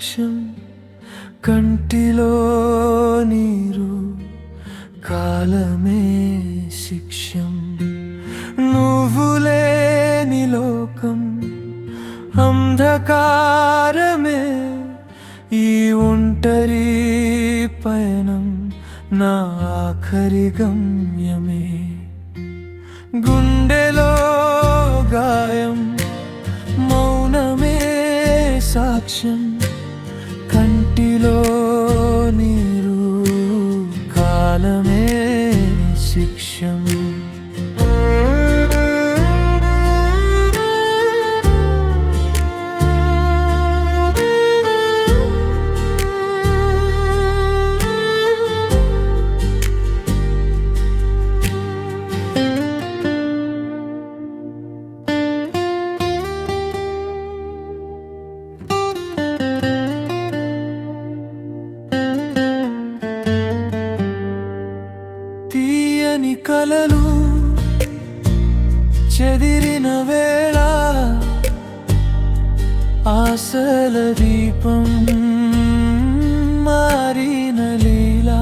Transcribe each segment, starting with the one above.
సాక్ష్యం కంటిలో నీరు కాలమే శిక్షం. నువ్వు లేని లోకం అంధకారమే ఈ ఒంటరి పయనం నా ఆఖరి గమ్యమే. గుండెలో గాయం మౌనమే సాక్ష్యం. కంటిలో కలలు చెదిరిన వేళ ఆశల దీపం మారిన లీలా.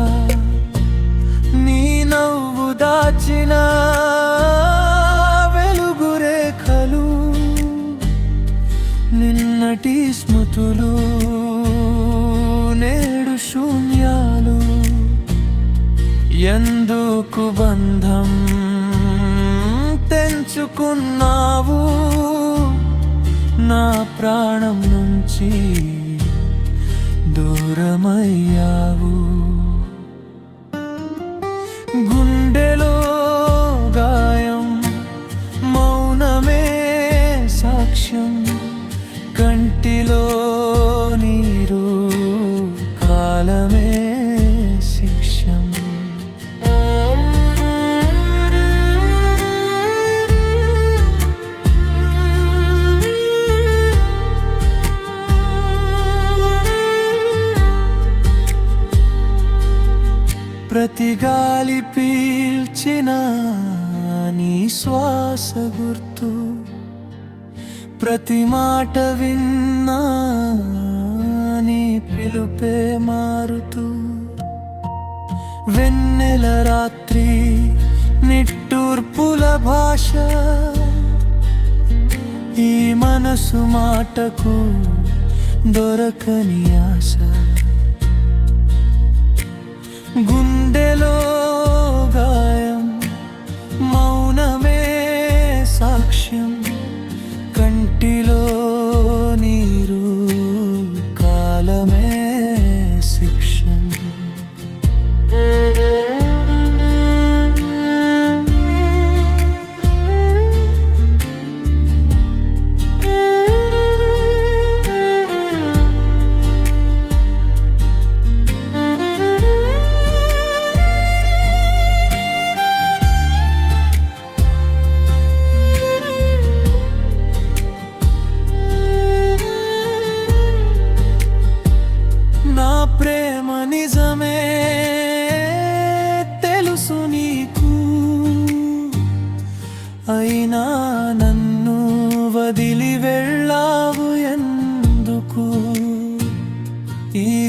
నీ నవ్వు దాచిన ఎందుకు బంధం తెంచుకున్నావు? నా ప్రాణం నుంచి దూరమయ్యావు. గుండెలో గాయం మౌనమే సాక్ష్యం. ప్రతి గాలి పీల్చిన నీ శ్వాస గుర్తు. ప్రతి మాట విన్నా నీ పిలుపే మారుతూ. వెన్నెల రాత్రి నిట్టూర్పుల భాష. ఈ మనసు మాటకు దొరకని ఆశ. గుండెలో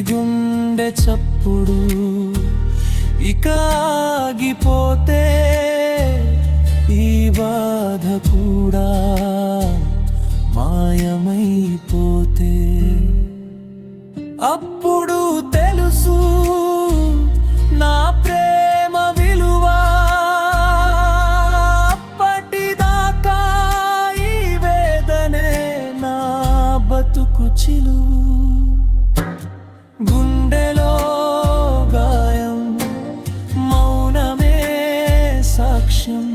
గుండె చప్పుడు ఇక ఆగిపోతే ఈ బాధ కూడా మాయమైపోతే అప్పుడు సాక్ష్యం